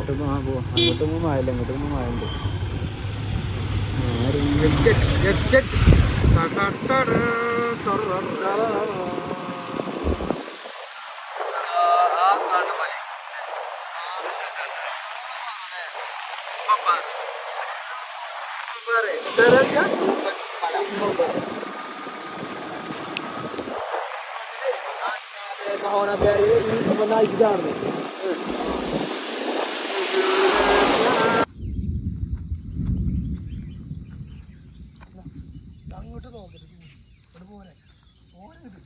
അങ്ങോട്ട് പോകാൻ പോവാം അങ്ങോട്ട് പോകുമ്പോൾ മഴയില്ല ഇങ്ങോട്ട് പോകുമ്പോൾ മഴ ഉണ്ട് അങ്ങോട്ട് നോക്കരുത് ഇവിടെ പോരെ പോരത്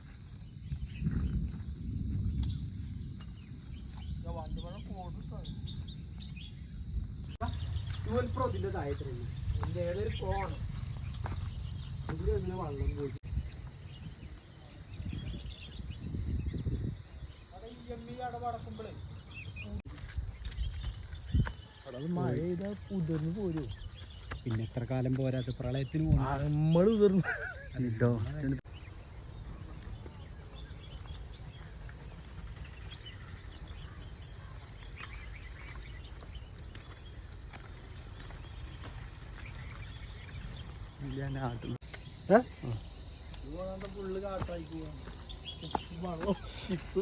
വണ്ടി വേണം കോട് ഇതിന്റെ താഴെ ഇതിന്റെ ഏതൊരു പോണം ഇതിൽ ഇങ്ങനെ പോയി അവിടെ ഈ അവിടെ വടക്കുമ്പോഴേ അവിടെ മഴ ചെയ്താൽ ഉതിർന്നു പോരും. പിന്നെ എത്ര കാലം പോരാത്ത പ്രളയത്തിന് നമ്മൾ കുതിർന്ന് ഫുള്ള് കാട്ടായി പോവാ ചിപ്സ്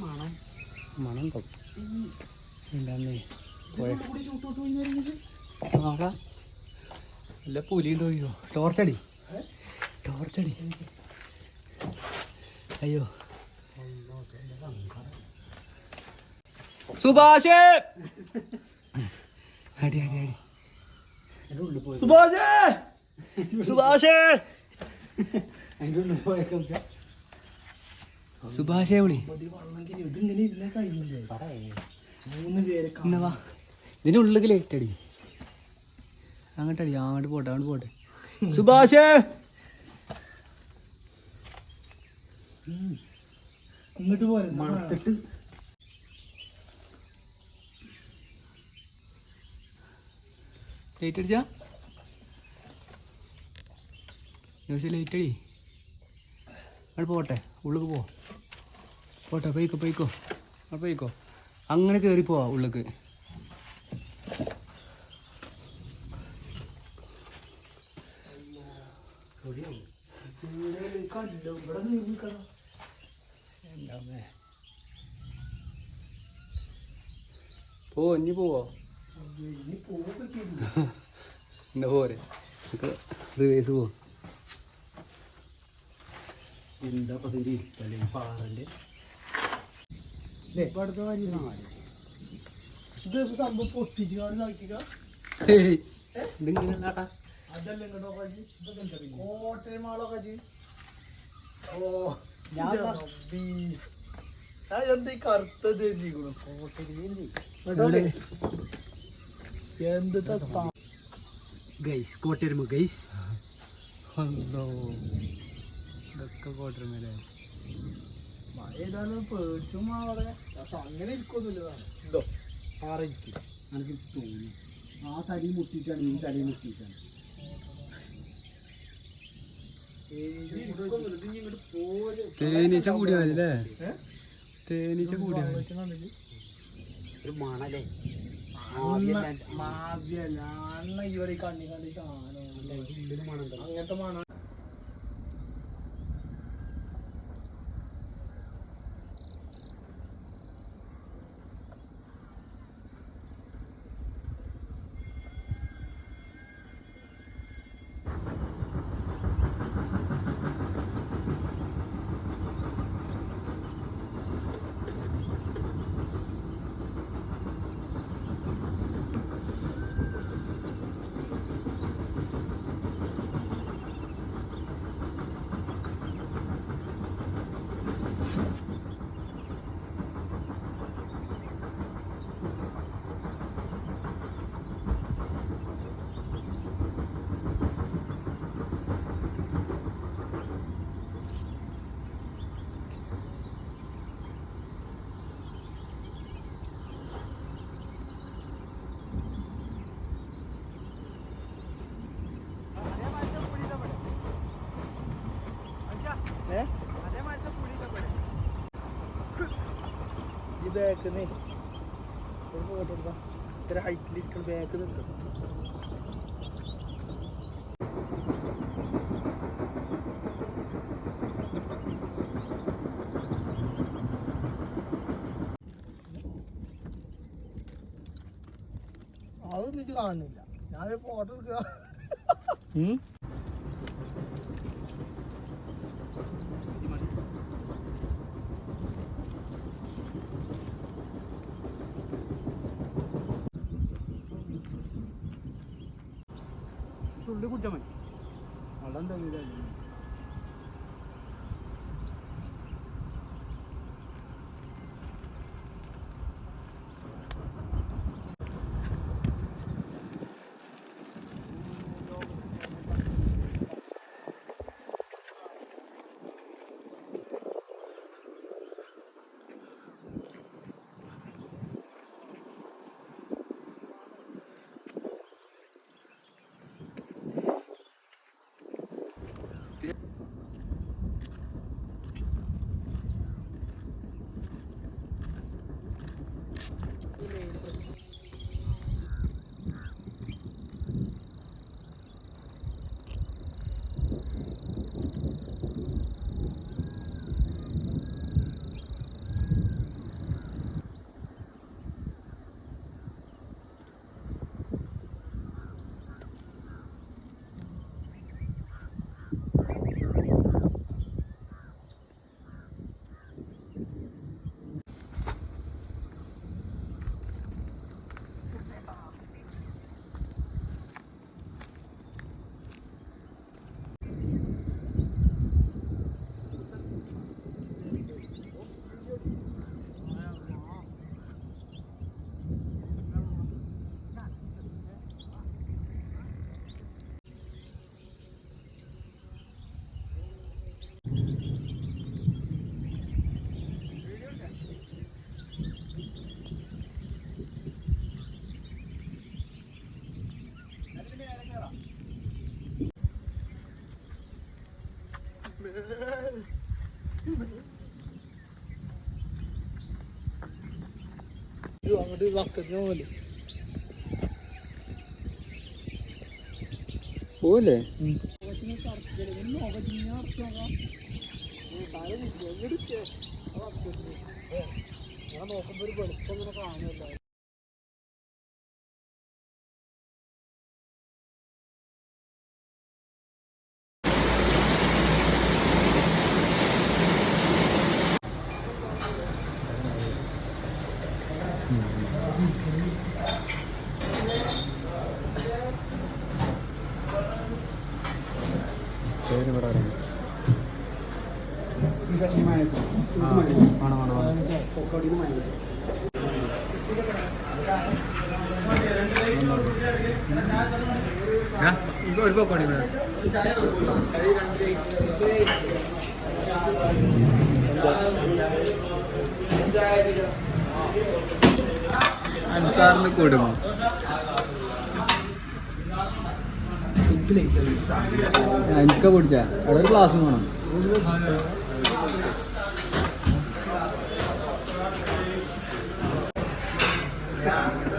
മണം മണം ഉണ്ടാവും എന്താന്നേ ആടാ അല്ല പുലിയുണ്ടോ അയ്യോ? ടോർച്ചടി ടോർച്ചടി അയ്യോ. സുഭാഷേ! അടി അടി അടി. സുഭാഷേ! സുഭാഷേ! സുഭാഷേ വിളി. ഇതിന്റെ ഉള്ളിലേക്ക് ലേറ്റ് അടി അങ്ങോട്ട് പോട്ടെ അങ്ങോട്ട് പോട്ടെ. സുഭാഷ്! ഇങ്ങോട്ട് പോലെ മണത്തിട്ട്. ലൈറ്റ് അടിച്ചാ? യോശി ലൈറ്റ് അടി. അങ്ങോട്ട് പോട്ടെ ഉള്ളിക്ക് പോ. പോട്ടെ പോയിക്കോ പോയിക്കോ. അവിടെ പോയിക്കോ. അങ്ങനെ കയറി പോവാ ഉള്ളിക്ക് പോ ഇനി പോവോ? എന്നാ പോരെ? റിവേഴ്സ് പോവാം. എന്താ പാറന്റെ? അടുത്ത വരി ഇത് സംഭവം പൊട്ടിച്ച് കാണുന്ന നോക്കിക്ക ഇതിങ്ങനെ നാട്ടാ അതല്ല ഇങ്ങോട്ടോ കാജി കോട്ടയം മാളോ കാജി ഓ ഞാൻ ഞാൻ എന്താ ഈ കറുത്തത് എന്താ ഗൈസ് കോട്ടരുമ ഗൈസ്. അല്ലോ ഇതൊക്കെ കോട്ടരുമല്ലേ മഴ ഏതായാലും പേടിച്ചും അവിടെ. പക്ഷെ അങ്ങനെ ഇരിക്കൊന്നുമില്ല എന്തോ പാറ ഇരിക്കും. എനിക്ക് തോന്നി. ആ തടി മുട്ടിയിട്ടാണ് ഈ തടി മുട്ടിയിട്ടാണ്. തേനീച്ച കൂടിയാ മതി അല്ലേ? തേനീച്ച കൂടിയാ ഒരു മണലേ. മാവ്യല്ല അണ്ണ കണ്ണി കണ്ടി സാധനം അങ്ങനത്തെ മണ ബാക്കിൽ ഒരു ഇത്ര ഹൈറ്റിൽ ഇരിക്കണം ബാക്ക് നിൽക്കണം അതൊന്നും ഇത് കാണുന്നില്ല. ഞാനൊരു ഫോട്ടോ എടുക്കുക തുള്ളി കുടിച്ചാൽ മതി വെള്ളം തന്നില്ല ഇത് അങ്ങോട്ട് വക്കത്തിന് പോലെ. പോലെ ഞാൻ നോക്കുമ്പോ ഒരു വെളുപ്പം ഇങ്ങനെ കാണുമല്ലോ ഒരു പക്കോടി അൻസാറിന് കൊടുമോ. എനിക്ക് പിടിച്ച. അവിടെ ഒരു ക്ലാസ് വേണം. അല്ല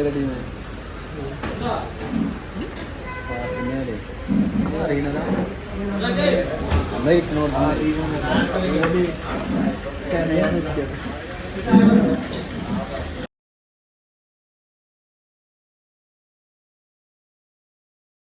ഏതാ ടീം അറിയണതാ നമ്മളെ ഇരിക്കണോട്ട് ചെന്നൈയാണ് നിൽക്കുന്നത്